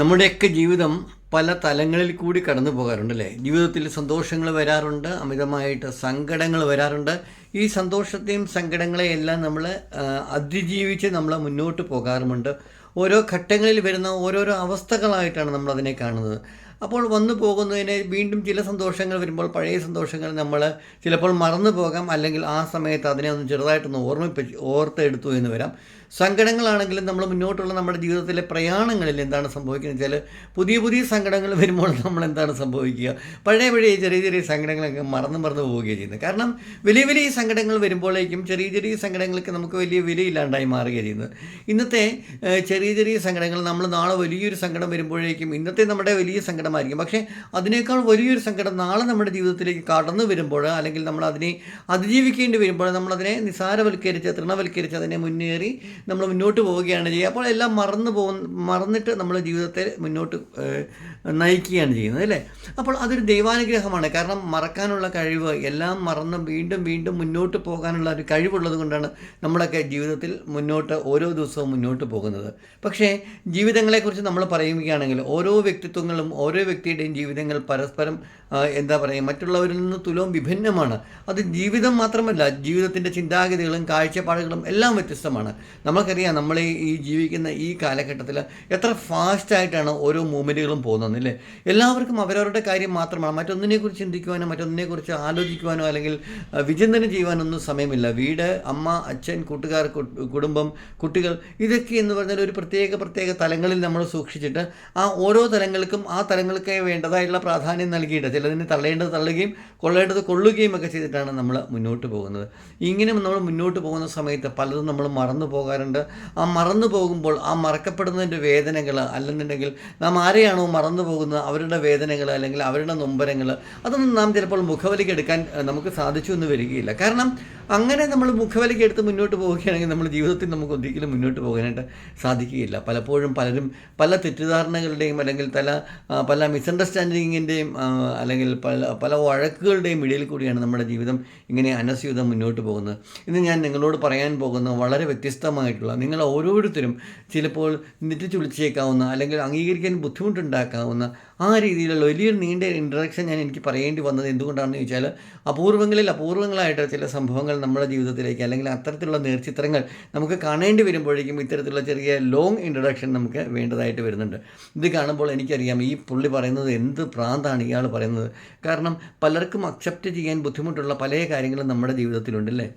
നമ്മുടെയൊക്കെ ജീവിതം പല തലങ്ങളിൽ കൂടി കടന്നു പോകാറുണ്ട് അല്ലേ ജീവിതത്തിൽ സന്തോഷങ്ങൾ വരാറുണ്ട് അമിതമായിട്ട് സങ്കടങ്ങൾ വരാറുണ്ട്. ഈ സന്തോഷത്തെയും സങ്കടങ്ങളെയും എല്ലാം നമ്മൾ അതിജീവിച്ച് നമ്മൾ മുന്നോട്ട് പോകാറുമുണ്ട്. ഓരോ ഘട്ടങ്ങളിൽ വരുന്ന ഓരോരോ അവസ്ഥകളായിട്ടാണ് നമ്മൾ അതിനെ കാണുന്നത്. അപ്പോൾ വന്നു പോകുന്നതിനെ വീണ്ടും ചില സന്തോഷങ്ങൾ വരുമ്പോൾ പഴയ സന്തോഷങ്ങൾ നമ്മൾ ചിലപ്പോൾ മറന്നു പോകാം അല്ലെങ്കിൽ ആ സമയത്ത് അതിനെ ഒന്ന് ചെറുതായിട്ടൊന്ന് ഓർമ്മിപ്പിച്ച് ഓർത്തെടുത്തു എന്ന് വരാം. സങ്കടങ്ങളാണെങ്കിലും നമ്മൾ മുന്നോട്ടുള്ള നമ്മുടെ ജീവിതത്തിലെ പ്രയാണങ്ങളിൽ എന്താണ് സംഭവിക്കുന്നത് വെച്ചാൽ പുതിയ പുതിയ സങ്കടങ്ങൾ വരുമ്പോൾ നമ്മൾ എന്താണ് സംഭവിക്കുക? പഴയ പഴയ ചെറിയ ചെറിയ സങ്കടങ്ങളൊക്കെ മറന്നു മറന്നു പോവുകയാണ് ചെയ്യുന്നത്. കാരണം വലിയ വലിയ സങ്കടങ്ങൾ വരുമ്പോഴേക്കും ചെറിയ ചെറിയ സങ്കടങ്ങൾക്ക് നമുക്ക് വലിയ വിലയില്ലാണ്ടായി മാറുകയാണ് ചെയ്യുന്നത്. ഇന്നത്തെ ചെറിയ ചെറിയ സങ്കടങ്ങൾ നമ്മൾ നാളെ വലിയൊരു സങ്കടം വരുമ്പോഴേക്കും ഇന്നത്തെ നമ്മുടെ വലിയ സങ്കടമായിരിക്കും. പക്ഷേ അതിനേക്കാൾ വലിയൊരു സങ്കടം നാളെ നമ്മുടെ ജീവിതത്തിലേക്ക് കടന്നു വരുമ്പോൾ അല്ലെങ്കിൽ നമ്മൾ അതിനെ അതിജീവിക്കേണ്ടി വരുമ്പോൾ നമ്മളതിനെ നിസാരവൽക്കരിച്ച് തൃണവൽക്കരിച്ച് അതിനെ മുന്നേറി നമ്മൾ മുന്നോട്ട് പോവുകയാണ് ചെയ്യുക. അപ്പോൾ എല്ലാം മറന്നു പോകുന്ന മറന്നിട്ട് നമ്മൾ ജീവിതത്തെ മുന്നോട്ട് നയിക്കുകയാണ് ചെയ്യുന്നത് അല്ലേ? അപ്പോൾ അതൊരു ദൈവാനുഗ്രഹമാണ്. കാരണം മറക്കാനുള്ള കഴിവ് എല്ലാം മറന്ന് വീണ്ടും വീണ്ടും മുന്നോട്ട് പോകാനുള്ള ഒരു കഴിവുള്ളത് കൊണ്ടാണ് നമ്മളൊക്കെ ജീവിതത്തിൽ മുന്നോട്ട് ഓരോ ദിവസവും മുന്നോട്ട് പോകുന്നത്. പക്ഷേ ജീവിതങ്ങളെക്കുറിച്ച് നമ്മൾ പറയുകയാണെങ്കിൽ ഓരോ വ്യക്തിത്വങ്ങളും ഓരോ വ്യക്തിയുടെയും ജീവിതങ്ങൾ പരസ്പരം എന്താ പറയുക മറ്റുള്ളവരിൽ നിന്ന് തുലവും വിഭിന്നമാണ്. അത് ജീവിതം മാത്രമല്ല ജീവിതത്തിന്റെ ചിന്താഗതികളും കാഴ്ചപ്പാടുകളും എല്ലാം വ്യത്യസ്തമാണ്. നമുക്കറിയാം നമ്മൾ ഈ- ജീവിക്കുന്ന ഈ കാലഘട്ടത്തിൽ എത്ര ഫാസ്റ്റായിട്ടാണ് ഓരോ മൂവ്മെന്റുകളും പോകുന്നത് അല്ലേ? എല്ലാവർക്കും അവരവരുടെ കാര്യം മാത്രമാണ്. മറ്റൊന്നിനെക്കുറിച്ച് ചിന്തിക്കുവാനോ മറ്റൊന്നിനെക്കുറിച്ച് ആലോചിക്കുവാനോ അല്ലെങ്കിൽ വിചിന്തനം ചെയ്യുവാനൊന്നും സമയമില്ല. വീട് അമ്മ അച്ഛൻ കൂട്ടുകാർ കുടുംബം കുട്ടികൾ ഇതൊക്കെ എന്ന് പറഞ്ഞാൽ ഒരു പ്രത്യേക പ്രത്യേക തലങ്ങളിൽ നമ്മൾ സൂക്ഷിച്ചിട്ട് ആ ഓരോ തലങ്ങൾക്കും ആ തലങ്ങൾക്ക് വേണ്ടതായിട്ടുള്ള പ്രാധാന്യം നൽകിയിട്ട് ചിലതിന് തള്ളേണ്ടത് തള്ളുകയും കൊള്ളേണ്ടത് കൊള്ളുകയും ഒക്കെ ചെയ്തിട്ടാണ് നമ്മൾ മുന്നോട്ട് പോകുന്നത്. ഇങ്ങനെ നമ്മൾ മുന്നോട്ട് പോകുന്ന സമയത്ത് പലതും നമ്മൾ മറന്നു പോകാറുണ്ട് ആ മറന്നു പോകുമ്പോൾ ആ മറക്കപ്പെടുന്നതിന്റെ വേദനകൾ അല്ലെന്നുണ്ടെങ്കിൽ നാം ആരെയാണോ മറന്നു പോകുന്നത്? അവരുടെ വേദനകൾ അല്ലെങ്കിൽ അവരുടെ നൊമ്പരങ്ങൾ അതൊന്നും നാം ചിലപ്പോൾ മുഖവലിക്ക് എടുക്കാൻ നമുക്ക് സാധിച്ചു എന്ന് വരികയില്ല. കാരണം അങ്ങനെ നമ്മൾ മുഖവലിക്ക് എടുത്ത് മുന്നോട്ട് പോവുകയാണെങ്കിൽ നമ്മുടെ ജീവിതത്തിൽ നമുക്ക് ഒരിക്കലും മുന്നോട്ട് പോകാനായിട്ട് സാധിക്കുകയില്ല. പലപ്പോഴും പലരും പല തെറ്റിദ്ധാരണകളുടെയും അല്ലെങ്കിൽ പല പല മിസ്അണ്ടർസ്റ്റാൻഡിങ്ങിന്റെയും അല്ലെങ്കിൽ പല പല വഴക്കുകളുടെയും ഇടയിൽ കൂടിയാണ് നമ്മുടെ ജീവിതം ഇങ്ങനെ അനസ്യൂതം മുന്നോട്ട് പോകുന്നത്. ഇന്ന് ഞാൻ നിങ്ങളോട് പറയാൻ പോകുന്ന വളരെ വ്യത്യസ്തമായിട്ടുള്ള നിങ്ങൾ ഓരോരുത്തരും ചിലപ്പോൾ നെറ്റിച്ചുളിച്ചേക്കാവുന്ന അല്ലെങ്കിൽ അംഗീകരിക്കാൻ ബുദ്ധിമുട്ടുണ്ടാക്കാവുന്ന ആ രീതിയിലുള്ള വലിയൊരു നീണ്ട ഇൻട്രഡക്ഷൻ ഞാൻ എനിക്ക് പറയേണ്ടി വന്നത് എന്തുകൊണ്ടാണെന്ന് ചോദിച്ചാൽ അപൂർവങ്ങളിൽ അപൂർവങ്ങളായിട്ട് ചില സംഭവങ്ങൾ നമ്മുടെ ജീവിതത്തിലേക്ക് അല്ലെങ്കിൽ അത്തരത്തിലുള്ള നേർചിത്രങ്ങൾ നമുക്ക് കാണേണ്ടി വരുമ്പോഴേക്കും ഇത്തരത്തിലുള്ള ചെറിയ ലോങ് ഇൻട്രഡക്ഷൻ നമുക്ക് വേണ്ടതായിട്ട് വരുന്നുണ്ട്. ഇത് കാണുമ്പോൾ എനിക്കറിയാം ഈ പുള്ളി പറയുന്നത് എന്ത് പ്രാന്താണ് ഇയാൾ പറയുന്നത്. കാരണം പലർക്കും അക്സെപ്റ്റ് ചെയ്യാൻ ബുദ്ധിമുട്ടുള്ള പല കാര്യങ്ങളും നമ്മുടെ ജീവിതത്തിലുണ്ട് അല്ലേ?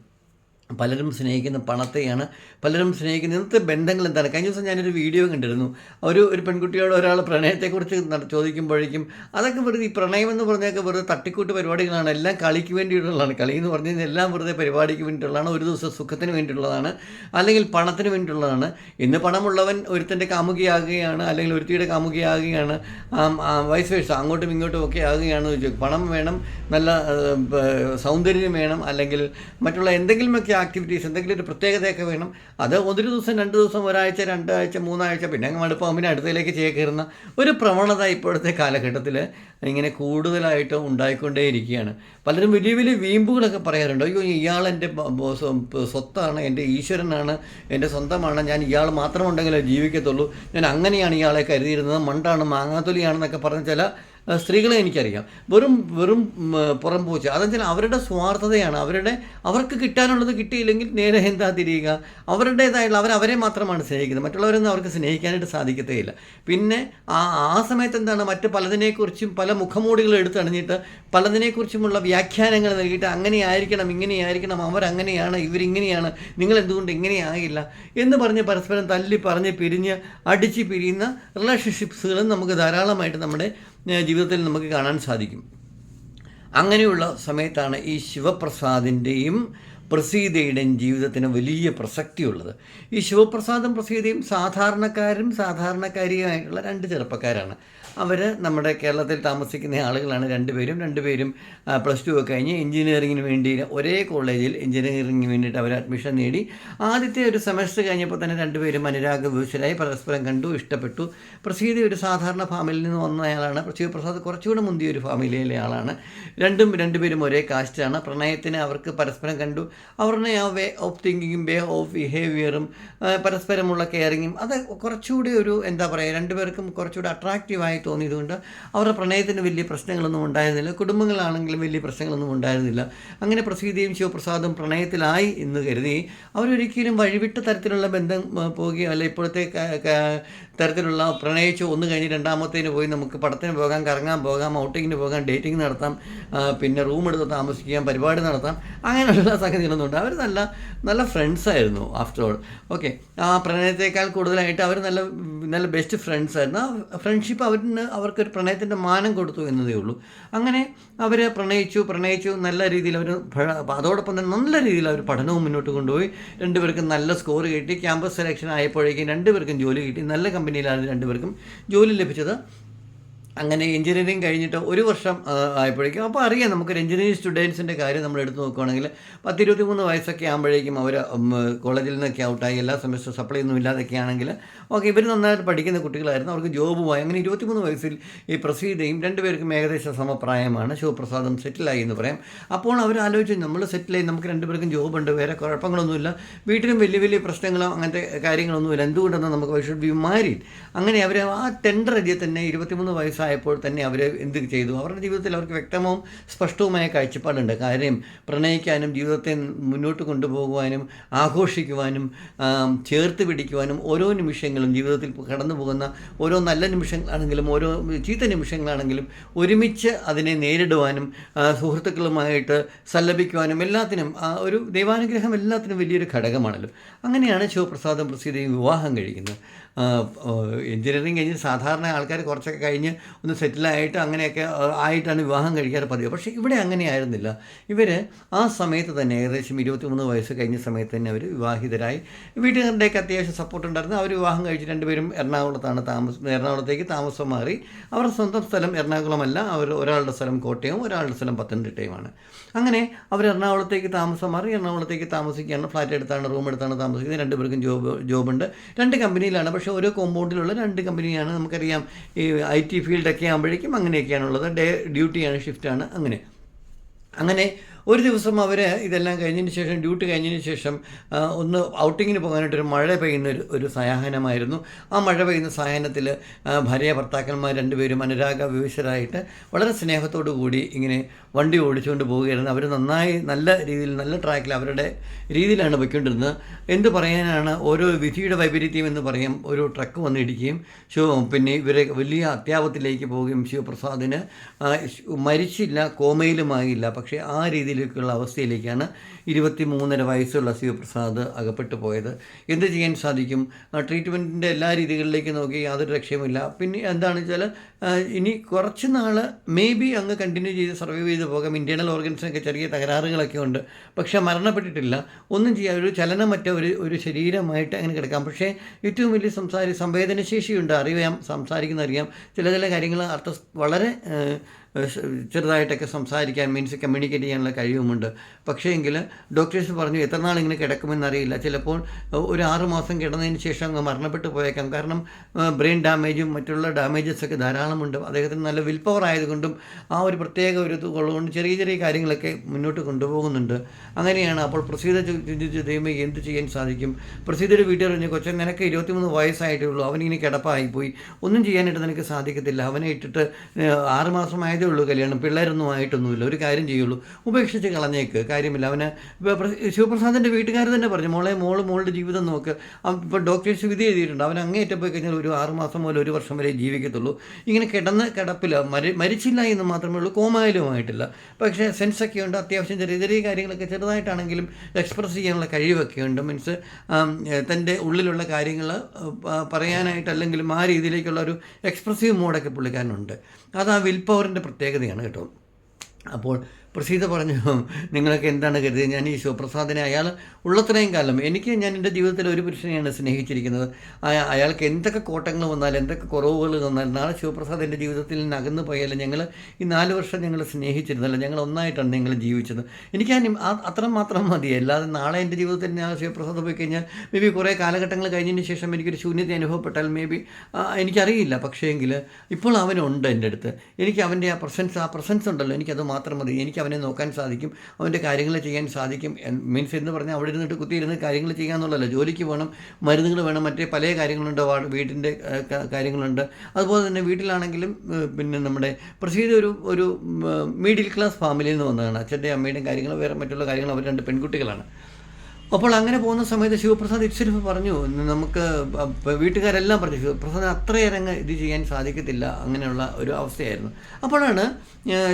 പലരും സ്നേഹിക്കുന്ന പണത്തെയാണ് പലരും സ്നേഹിക്കുന്ന ഇന്നത്തെ ബന്ധങ്ങൾ എന്താണ്? കഴിഞ്ഞ ദിവസം ഞാനൊരു വീഡിയോ കണ്ടിരുന്നു. ഒരു ഒരു പെൺകുട്ടിയോട് ഒരാൾ പ്രണയത്തെക്കുറിച്ച് ചോദിക്കുമ്പോഴേക്കും അതൊക്കെ വെറുതെ ഈ പ്രണയം എന്ന് പറഞ്ഞൊക്കെ വെറുതെ തട്ടിക്കൂട്ട് പരിപാടികളാണ്. എല്ലാം കളിക്ക് വേണ്ടിയിട്ടുള്ളതാണ്. കളി എന്ന് പറഞ്ഞു കഴിഞ്ഞാൽ എല്ലാം വെറുതെ പരിപാടിക്ക് വേണ്ടിയിട്ടുള്ളതാണ്. ഒരു ദിവസം സുഖത്തിന് വേണ്ടിയിട്ടുള്ളതാണ്. അല്ലെങ്കിൽ പണത്തിന് വേണ്ടിയിട്ടുള്ളതാണ്. ഇന്ന് പണമുള്ളവൻ ഒരുത്തന്റെ കാമുകിയാകുകയാണ് അല്ലെങ്കിൽ ഒരുത്തിയുടെ കാമുകിയാകുകയാണ് വയസ്സ് വയസ്സ് അങ്ങോട്ടും ഇങ്ങോട്ടും ഒക്കെ ആകുകയാണെന്ന് ചോദിച്ചു. പണം വേണം നല്ല സൗന്ദര്യം വേണം അല്ലെങ്കിൽ മറ്റുള്ള എന്തെങ്കിലുമൊക്കെ ആക്ടിവിറ്റീസ് എന്തെങ്കിലും ഒരു പ്രത്യേകതയൊക്കെ വേണം. അത് ഒരു ദിവസം രണ്ട് ദിവസം ഒരാഴ്ച രണ്ടാഴ്ച മൂന്നാഴ്ച പിന്നെ അങ്ങ് മടുപ്പാകുമ്പോൾ പിന്നെ അടുത്തതിലേക്ക് ചേക്കേറുന്ന ഒരു പ്രവണത ഇപ്പോഴത്തെ കാലഘട്ടത്തിൽ ഇങ്ങനെ കൂടുതലായിട്ട് ഉണ്ടായിക്കൊണ്ടേയിരിക്കുകയാണ്. പലരും വലിയ വലിയ വീമ്പുകളൊക്കെ പറയാറുണ്ട്. അയ്യോ ഇയാൾ എന്റെ സ്വത്താണ് എന്റെ ഈശ്വരനാണ് എന്റെ സ്വന്തമാണ് ഞാൻ ഇയാൾ മാത്രമുണ്ടെങ്കിലേ ജീവിക്കത്തുള്ളൂ. ഞാൻ അങ്ങനെയാണ് ഇയാളെ കരുതിയിരുന്നത്. മണ്ടാണ് മാങ്ങാത്തൊലിയാണെന്നൊക്കെ പറഞ്ഞ ചില സ്ത്രീകളെ എനിക്കറിയാം. വെറും വെറും പുറം പൂച്ച. അതെന്ന് വെച്ചാൽ അവരുടെ സ്വാർത്ഥതയാണ്. അവരുടെ അവർക്ക് കിട്ടാനുള്ളത് കിട്ടിയില്ലെങ്കിൽ നേരെ എന്താ തിരിയുക? അവരുടേതായുള്ള അവർ അവരെ മാത്രമാണ് സ്നേഹിക്കുന്നത്. മറ്റുള്ളവരൊന്നും അവർക്ക് സ്നേഹിക്കാനായിട്ട് സാധിക്കത്തേയില്ല. പിന്നെ ആ ആ സമയത്ത് എന്താണ്? മറ്റ് പലതിനെക്കുറിച്ചും പല മുഖമൂടികൾ എടുത്തണിഞ്ഞിട്ട് പലതിനെക്കുറിച്ചുമുള്ള വ്യാഖ്യാനങ്ങൾ നൽകിയിട്ട് അങ്ങനെയായിരിക്കണം ഇങ്ങനെയായിരിക്കണം അവരങ്ങനെയാണ് ഇവരിങ്ങനെയാണ് നിങ്ങൾ എന്തുകൊണ്ട് ഇങ്ങനെ ആകില്ല എന്ന് പറഞ്ഞ് പരസ്പരം തല്ലി പറഞ്ഞ് പിരിഞ്ഞ് അടിച്ച് പിരിയുന്ന റിലേഷൻഷിപ്സുകളും നമുക്ക് ധാരാളമായിട്ട് നമ്മുടെ ജീവിതത്തിൽ നമുക്ക് കാണാൻ സാധിക്കും. അങ്ങനെയുള്ള സമയത്താണ് ഈ ശിവപ്രസാദിന്റെയും പ്രസീതയുടെയും ജീവിതത്തിന് വലിയ പ്രസക്തിയുള്ളത്. ഈ ശിവപ്രസാദും പ്രസീതയും സാധാരണക്കാരും സാധാരണക്കാരിയുമായിട്ടുള്ള രണ്ട് ചെറുപ്പക്കാരാണ്. അവർ നമ്മുടെ കേരളത്തിൽ താമസിക്കുന്ന ആളുകളാണ് രണ്ടുപേരും. രണ്ടുപേരും പ്ലസ് ടു ഒക്കെ കഴിഞ്ഞ് എഞ്ചിനീയറിങ്ങിന് വേണ്ടി ഒരേ കോളേജിൽ എഞ്ചിനീയറിങ്ങിന് വേണ്ടിയിട്ട് അവർ അഡ്മിഷൻ നേടി. ആദ്യത്തെ ഒരു സെമസ്റ്റർ കഴിഞ്ഞപ്പോൾ തന്നെ രണ്ടുപേരും അനുരാഗ വിവശരായി. പരസ്പരം കണ്ടു ഇഷ്ടപ്പെട്ടു. പ്രസീതി ഒരു സാധാരണ ഫാമിലിയിൽ നിന്ന് വന്നയാളാണ് ശിവപ്രസാദ് കുറച്ചുകൂടെ മുന്തിയ ഒരു ഫാമിലിയിലെ ആളാണ്. രണ്ടും രണ്ടുപേരും ഒരേ കാസ്റ്റാണ് പ്രണയത്തിന് അവർക്ക് പരസ്പരം കണ്ടു. അവരുടെ ആ വേ ഓഫ് തിങ്കിങ്ങും വേ ഓഫ് ബിഹേവിയറും പരസ്പരമുള്ള കെയറിങ്ങും അത് കുറച്ചുകൂടി ഒരു എന്താ പറയുക രണ്ടുപേർക്കും കുറച്ചുകൂടി അട്രാക്റ്റീവായി തോന്നിയതുകൊണ്ട് അവരുടെ പ്രണയത്തിന് വലിയ പ്രശ്നങ്ങളൊന്നും ഉണ്ടായിരുന്നില്ല. കുടുംബങ്ങളാണെങ്കിലും വലിയ പ്രശ്നങ്ങളൊന്നും ഉണ്ടായിരുന്നില്ല. അങ്ങനെ പ്രസീതയും ശിവപ്രസാദും പ്രണയത്തിലായി എന്ന് കരുതി അവരൊരിക്കലും വഴിവിട്ട തരത്തിലുള്ള ബന്ധം പോകുകയോ അല്ല ഇപ്പോഴത്തെ തരത്തിലുള്ള പ്രണയിച്ച് ഒന്ന് കഴിഞ്ഞ് രണ്ടാമത്തേന് പോയി നമുക്ക് പടത്തിന് പോകാം കറങ്ങാൻ പോകാം ഔട്ടിങ്ങിന് പോകാം ഡേറ്റിംഗ് നടത്താം പിന്നെ റൂം എടുത്ത് താമസിക്കാം പരിപാടി നടത്താം അങ്ങനെയുള്ള സംഗതികളൊന്നുമുണ്ട് അവർ നല്ല നല്ല ഫ്രണ്ട്സായിരുന്നു ആഫ്റ്റർ ഓൾ ഓക്കെ ആ പ്രണയത്തേക്കാൾ കൂടുതലായിട്ട് അവർ നല്ല നല്ല ബെസ്റ്റ് ഫ്രണ്ട്സായിരുന്നു ആ ഫ്രണ്ട്ഷിപ്പ് അവരിന് അവർക്കൊരു പ്രണയത്തിന്റെ മാനം കൊടുത്തു എന്നതേ ഉള്ളൂ. അങ്ങനെ അവർ പ്രണയിച്ചു പ്രണയിച്ചു നല്ല രീതിയിൽ അവർ അതോടൊപ്പം തന്നെ നല്ല രീതിയിൽ അവർ പഠനവും മുന്നോട്ട് കൊണ്ടുപോയി. രണ്ടുപേർക്കും നല്ല സ്കോർ കിട്ടി. ക്യാമ്പസ് സെലക്ഷൻ ആയപ്പോഴേക്കും രണ്ടുപേർക്കും ജോലി കിട്ടി. നല്ല കമ്പനിയിലാണ് രണ്ടുപേർക്കും ജോലി ലഭിച്ചത്. അങ്ങനെ എഞ്ചിനീയറിംഗ് കഴിഞ്ഞിട്ട് ഒരു വർഷം ആയപ്പോഴേക്കും. അപ്പോൾ അറിയാം നമുക്കൊരു എഞ്ചിനീയറിംഗ് സ്റ്റുഡൻസിന്റെ കാര്യം നമ്മൾ എടുത്തു നോക്കുകയാണെങ്കിൽ പത്ത് ഇരുപത്തി മൂന്ന് വയസ്സൊക്കെ ആകുമ്പോഴേക്കും അവർ കോളേജിൽ നിന്നൊക്കെ ഔട്ടായി എല്ലാ സെമസ്റ്റർ സപ്ലൈ ഒന്നും ഇല്ലാതൊക്കെ ആണെങ്കിൽ ഓക്കെ ഇവർ നന്നായിട്ട് പഠിക്കുന്ന കുട്ടികളായിരുന്നു. അവർക്ക് ജോബ് പോയി. അങ്ങനെ ഇരുപത്തിമൂന്ന് വയസ്സിൽ ഈ പ്രസീതയും രണ്ടുപേർക്കും ഏകദേശം സമപ്രായമാണ്. ശിവപ്രസാദും സെറ്റിലായി എന്ന് പറയാം. അപ്പോൾ അവർ ആലോചിച്ചു നമ്മൾ സെറ്റിലായി. നമുക്ക് രണ്ടുപേർക്കും ജോബ് ഉണ്ട്. വേറെ കുഴപ്പങ്ങളൊന്നുമില്ല. വീട്ടിലും വലിയ വലിയ പ്രശ്നങ്ങളോ അങ്ങനത്തെ കാര്യങ്ങളൊന്നുമില്ല. എന്തുകൊണ്ടെന്ന് നമുക്ക് വൈ ഷുഡ് ബി മാരീഡ് അങ്ങനെ അവർ ആ ടെൻഡർ അരിയെ തന്നെ ഇരുപത്തിമൂന്ന് വയസ്സായപ്പോൾ തന്നെ അവർ എന്ത് ചെയ്തു? അവരുടെ ജീവിതത്തിൽ അവർക്ക് വ്യക്തവും സ്പഷ്ടവുമായ കാഴ്ചപ്പാടുണ്ട്. കാര്യം പ്രണയിക്കാനും ജീവിതത്തെ മുന്നോട്ട് കൊണ്ടുപോകുവാനും ആഘോഷിക്കുവാനും ചേർത്ത് പിടിക്കുവാനും ഓരോ നിമിഷങ്ങളും ജീവിതത്തിൽ കടന്നു പോകുന്ന ഓരോ നല്ല നിമിഷങ്ങളാണെങ്കിലും ഓരോ ചീത്ത നിമിഷങ്ങളാണെങ്കിലും ഒരുമിച്ച് അതിനെ നേരിടുവാനും സുഹൃത്തുക്കളുമായിട്ട് സല്ലപിക്കുവാനും എല്ലാത്തിനും ഒരു ദൈവാനുഗ്രഹം എല്ലാത്തിനും വലിയൊരു ഘടകമാണല്ലോ. അങ്ങനെയാണ് ശിവപ്രസാദം പ്രസീതയും വിവാഹം കഴിക്കുന്നത്. എഞ്ചിനീയറിംഗ് കഴിഞ്ഞ് സാധാരണ ആൾക്കാർ കുറച്ചൊക്കെ കഴിഞ്ഞ് ഒന്ന് സെറ്റിലായിട്ട് അങ്ങനെയൊക്കെ ആയിട്ടാണ് വിവാഹം കഴിക്കാറ് പതിവ്. പക്ഷേ ഇവിടെ അങ്ങനെയായിരുന്നില്ല ഇവർ ആ സമയത്ത് തന്നെ ഏകദേശം ഇരുപത്തിമൂന്ന് വയസ്സ് കഴിഞ്ഞ സമയത്ത് തന്നെ അവർ വിവാഹിതരായി. വീട്ടുകാരുടെയൊക്കെ അത്യാവശ്യം സപ്പോർട്ട് ഉണ്ടായിരുന്നു. അവർ വിവാഹം കഴിച്ച് രണ്ടുപേരും എറണാകുളത്താണ് താമസം എറണാകുളത്തേക്ക് താമസം മാറി. അവരുടെ സ്വന്തം സ്ഥലം എറണാകുളമല്ല. അവർ ഒരാളുടെ സ്ഥലം കോട്ടയവും ഒരാളുടെ സ്ഥലം പത്തനംതിട്ടയുമാണ്. അങ്ങനെ അവർ എറണാകുളത്തേക്ക് താമസം മാറി എറണാകുളത്തേക്ക് താമസിക്കുകയാണ്. ഫ്ലാറ്റ് എടുത്താണ് റൂം എടുത്താണ് താമസിക്കുന്നത്. രണ്ടുപേർക്കും ജോബ് ജോബുണ്ട്. രണ്ട് കമ്പനിയിലാണ്. പക്ഷേ ഓരോ കോമ്പൗണ്ടിലുള്ള രണ്ട് കമ്പനിയാണ് നമുക്കറിയാം. ഈ ഐ ടി ഫീൽഡൊക്കെ ആകുമ്പോഴേക്കും അങ്ങനെയൊക്കെയാണുള്ളത്. ഡേ ഡ്യൂട്ടിയാണ് ഷിഫ്റ്റാണ് അങ്ങനെ. അങ്ങനെ ഒരു ദിവസം അവർ ഇതെല്ലാം കഴിഞ്ഞതിന് ശേഷം ഡ്യൂട്ടി കഴിഞ്ഞതിന് ശേഷം ഒന്ന് ഔട്ടിങ്ങിന് പോകാനായിട്ടൊരു മഴ പെയ്യുന്ന ഒരു ഒരു സയാഹനമായിരുന്നു. ആ മഴ പെയ്യുന്ന സയാഹനത്തിൽ ഭാര്യ ഭർത്താക്കന്മാർ രണ്ടുപേരും അനുരാഗ വിവശരായിട്ട് വളരെ സ്നേഹത്തോടു കൂടി ഇങ്ങനെ വണ്ടി ഓടിച്ചുകൊണ്ട് പോവുകയായിരുന്നു. അവർ നന്നായി നല്ല രീതിയിൽ നല്ല ട്രാക്കിൽ അവരുടെ രീതിയിലാണ് പോയിക്കൊണ്ടിരുന്നത്. എന്ത് പറയാനാണ് ഓരോ വിധിയുടെ വൈപരീത്യം എന്ന് പറയും ഒരു ട്രക്ക് വന്നിടിക്കുകയും ശിവ പിന്നെ ഇവരെ വലിയ അത്യാപത്തിലേക്ക് പോവുകയും ശിവപ്രസാദിന് മരിച്ചില്ല കോമയിലുമായില്ല. പക്ഷേ ആ രീതിയിലേക്കുള്ള അവസ്ഥയിലേക്കാണ് ഇരുപത്തി മൂന്നര വയസ്സുള്ള ശിവപ്രസാദ് അകപ്പെട്ടു പോയത്. എന്ത് ചെയ്യാൻ സാധിക്കും? ട്രീറ്റ്മെന്റിന്റെ എല്ലാ രീതികളിലേക്ക് നോക്കി യാതൊരു രക്ഷയുമില്ല. പിന്നെ എന്താണെന്ന് വെച്ചാൽ ഇനി കുറച്ച് നാൾ മേ ബി അങ്ങ് കണ്ടിന്യൂ ചെയ്ത് സർവൈവ് ചെയ്ത് പോകാം. ഇന്റേണൽ ഓർഗൻസിനൊക്കെ ചെറിയ തകരാറുകളൊക്കെ ഉണ്ട്. പക്ഷേ മരണപ്പെട്ടിട്ടില്ല. ഒന്നും ചെയ്യാൻ ഒരു ചലനമറ്റ ഒരു ഒരു ശരീരമായിട്ട് അങ്ങനെ കിടക്കാം. പക്ഷേ ഏറ്റവും വലിയ സംസാര സംവേദനശേഷിയുണ്ട്. അറിയാം സംസാരിക്കുന്ന അറിയാം ചില ചില കാര്യങ്ങൾ അർത്ഥ വളരെ ചെറുതായിട്ടൊക്കെ സംസാരിക്കാൻ മീൻസ് കമ്മ്യൂണിക്കേറ്റ് ചെയ്യാനുള്ള കഴിവുമുണ്ട്. പക്ഷേ എങ്കിൽ ഡോക്ടേഴ്സ് പറഞ്ഞു എത്ര നാൾ ഇങ്ങനെ കിടക്കുമെന്നറിയില്ല ചിലപ്പോൾ ഒരു ആറ് മാസം കിടന്നതിന് ശേഷം അങ്ങ് മരണപ്പെട്ടു പോയേക്കാം. കാരണം ബ്രെയിൻ ഡാമേജും മറ്റുള്ള ഡാമേജസ് ഒക്കെ ധാരാളമുണ്ട്. അദ്ദേഹത്തിന് നല്ല വിൽ പവർ ആയതുകൊണ്ടും ആ ഒരു പ്രത്യേക ഒരു ഉള്ളതുകൊണ്ട് ചെറിയ ചെറിയ കാര്യങ്ങളൊക്കെ മുന്നോട്ട് കൊണ്ടുപോകുന്നുണ്ട്. അങ്ങനെയാണ് അപ്പോൾ പ്രസീത ചിന്തിച്ച് ദൈവം എന്ത് ചെയ്യാൻ സാധിക്കും? പ്രസീതയുടെ വീട്ടുകാർ പറഞ്ഞു കൊച്ചൻ നിനക്ക് ഇരുപത്തിമൂന്ന് വയസ്സായിട്ടേ ഉള്ളൂ. അവനിങ്ങനെ കിടപ്പായിപ്പോയി. ഒന്നും ചെയ്യാനായിട്ട് നിനക്ക് സാധിക്കത്തില്ല. അവനെ ഇട്ടിട്ട് ഏഹ്, മാസമായതേ ഉള്ളൂ കല്യാണം പിള്ളേരൊന്നും ആയിട്ടൊന്നുമില്ല ഒരു കാര്യം ചെയ്യുള്ളൂ. ഉപേക്ഷിച്ച് കളഞ്ഞേക്ക് കാര്യമില്ല. അവന് ശിവപ്രസാദിന്റെ വീട്ടുകാർ തന്നെ പറഞ്ഞു മോളെ മോൾ മോളുടെ ജീവിതം നോക്ക്. ഇപ്പോൾ ഡോക്ടേഴ്സ് വിധി എഴുതിയിട്ടുണ്ട്. അവൻ അങ്ങേറ്റം പോയി കഴിഞ്ഞാൽ ഒരു ആറുമാസം മുതൽ ഒരു വർഷം വരെ ജീവിക്കത്തുള്ളൂ. ഇങ്ങനെ കിടന്ന് കിടപ്പില്ല മരി മരിച്ചില്ല എന്ന് മാത്രമേ ഉള്ളൂ കോമായാലുമായിട്ടില്ല. പക്ഷേ സെൻസൊക്കെ ഉണ്ട് അത്യാവശ്യം ചെറിയ ചെറിയ കാര്യങ്ങളൊക്കെ ചെറുതായിട്ടാണെങ്കിലും എക്സ്പ്രസ് ചെയ്യാനുള്ള കഴിവൊക്കെ ഉണ്ട്. മീൻസ് തന്റെ ഉള്ളിലുള്ള കാര്യങ്ങൾ പറയാനായിട്ട് അല്ലെങ്കിൽ ആ രീതിയിലേക്കുള്ള ഒരു എക്സ്പ്രസീവ് മോഡൊക്കെ പുള്ളിക്കാരനുണ്ട്. അത് ആ വിൽ പവറിന്റെ പ്രത്യേകതയാണ് കേട്ടോ. അപ്പോൾ പ്രസീത പറഞ്ഞു നിങ്ങളൊക്കെ എന്താണ് കരുതിയത്? ഞാൻ ഈ ശിവപ്രസാദിനെ അയാൾ ഉള്ളത്രയും കാലം എനിക്ക് ഞാൻ എന്റെ ജീവിതത്തിൽ ഒരു പുരുഷനെയാണ് സ്നേഹിച്ചിരിക്കുന്നത്. അയാൾക്ക് എന്തൊക്കെ കോട്ടങ്ങൾ വന്നാലും എന്തൊക്കെ കുറവുകൾ വന്നാലും നാളെ ശിവപ്രസാദ് എന്റെ ജീവിതത്തിൽ നിന്ന് അകന്നു പോയാലും ഞങ്ങൾ ഈ നാല് വർഷം ഞങ്ങൾ സ്നേഹിച്ചിരുന്നല്ലോ. ഞങ്ങൾ ഒന്നായിട്ടാണ് ഞങ്ങൾ ജീവിച്ചത്. എനിക്ക് ആ അത്ര മാത്രം മതി. അല്ലാതെ നാളെ എന്റെ ജീവിതത്തിൽ ഞാൻ ശിവപ്രസാദ് പോയി കഴിഞ്ഞാൽ മേ ബി കുറേ കാലഘട്ടങ്ങൾ കഴിഞ്ഞതിന് ശേഷം എനിക്കൊരു ശൂന്യത അനുഭവപ്പെട്ടാൽ മേ ബി എനിക്കറിയില്ല. പക്ഷേ എങ്കിൽ ഇപ്പോൾ അവനുണ്ട് എന്റെ അടുത്ത്. എനിക്ക് അവന്റെ ആ പ്രസൻസ് ആ പ്രസൻസ് ഉണ്ടല്ലോ. എനിക്കത് മാത്രം മതി. എനിക്ക് അവനെ നോക്കാൻ സാധിക്കും അവന്റെ കാര്യങ്ങൾ ചെയ്യാൻ സാധിക്കും മീൻസ് എന്ന് പറഞ്ഞാൽ അവിടെ ഇരുന്നിട്ട് കുത്തിയിരുന്ന് കാര്യങ്ങൾ ചെയ്യാമെന്നുള്ളല്ലോ ജോലിക്ക് വേണം മരുന്നുകൾ വേണം മറ്റേ പല കാര്യങ്ങളുണ്ട് വീടിന്റെ കാര്യങ്ങളുണ്ട്. അതുപോലെ തന്നെ വീട്ടിലാണെങ്കിലും പിന്നെ നമ്മുടെ പ്രസീത ഒരു ഒരു മിഡിൽ ക്ലാസ് ഫാമിലിയിൽ നിന്ന് വന്നതാണ്. അച്ഛന്റെ അമ്മയുടെയും കാര്യങ്ങൾ വേറെ മറ്റുള്ള കാര്യങ്ങൾ അവർ രണ്ട് പെൺകുട്ടികളാണ്. അപ്പോൾ അങ്ങനെ പോകുന്ന സമയത്ത് ശിവപ്രസാദ് ഇറ്റ്സെൽഫ് പറഞ്ഞു നമുക്ക് വീട്ടുകാരെല്ലാം പറഞ്ഞു ശിവപ്രസാദ് അത്രയേറെ ഇത് ചെയ്യാൻ സാധിക്കത്തില്ല അങ്ങനെയുള്ള ഒരു അവസ്ഥയായിരുന്നു. അപ്പോഴാണ്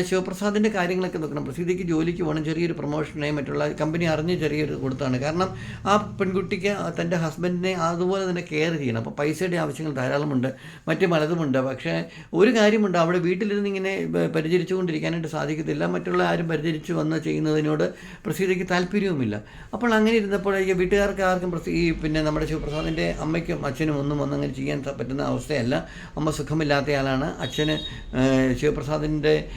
ശിവപ്രസാദിന്റെ കാര്യങ്ങളൊക്കെ നോക്കണം. പ്രസീതിക്ക് ജോലിക്ക് പോകണം ചെറിയൊരു പ്രൊമോഷനായി മറ്റുള്ള കമ്പനി അറിഞ്ഞ് ചെറിയൊരു കൊടുത്താണ്. കാരണം ആ പെൺകുട്ടിക്ക് തന്റെ ഹസ്ബൻഡിനെ അതുപോലെ തന്നെ കെയർ ചെയ്യണം. അപ്പോൾ പൈസയുടെ ആവശ്യങ്ങൾ ധാരാളമുണ്ട് മറ്റു പലതുമുണ്ട്. പക്ഷേ ഒരു കാര്യമുണ്ട് അവിടെ വീട്ടിലിരുന്ന് ഇങ്ങനെ പരിചരിച്ചു പരിചരിച്ചുകൊണ്ടിരിക്കാനായിട്ട് സാധിക്കത്തില്ല. മറ്റുള്ള ആരും പരിചരിച്ച് വന്ന് ചെയ്യുന്നതിനോട് പ്രസിദ്ധിക്ക് താല്പര്യവുമില്ല. അപ്പോൾ അങ്ങനെ ഇരുന്നപ്പോഴേക്ക് വീട്ടുകാർക്ക് ആർക്കും ഈ പിന്നെ നമ്മുടെ ശിവപ്രസാദിന്റെ അമ്മയ്ക്കും അച്ഛനും ഒന്നും വന്ന് ചെയ്യാൻ പറ്റുന്ന അവസ്ഥയല്ല. അമ്മ സുഖമില്ലാത്തയാളാണ്. അച്ഛന് ശിവപ്രസാദിന്റെ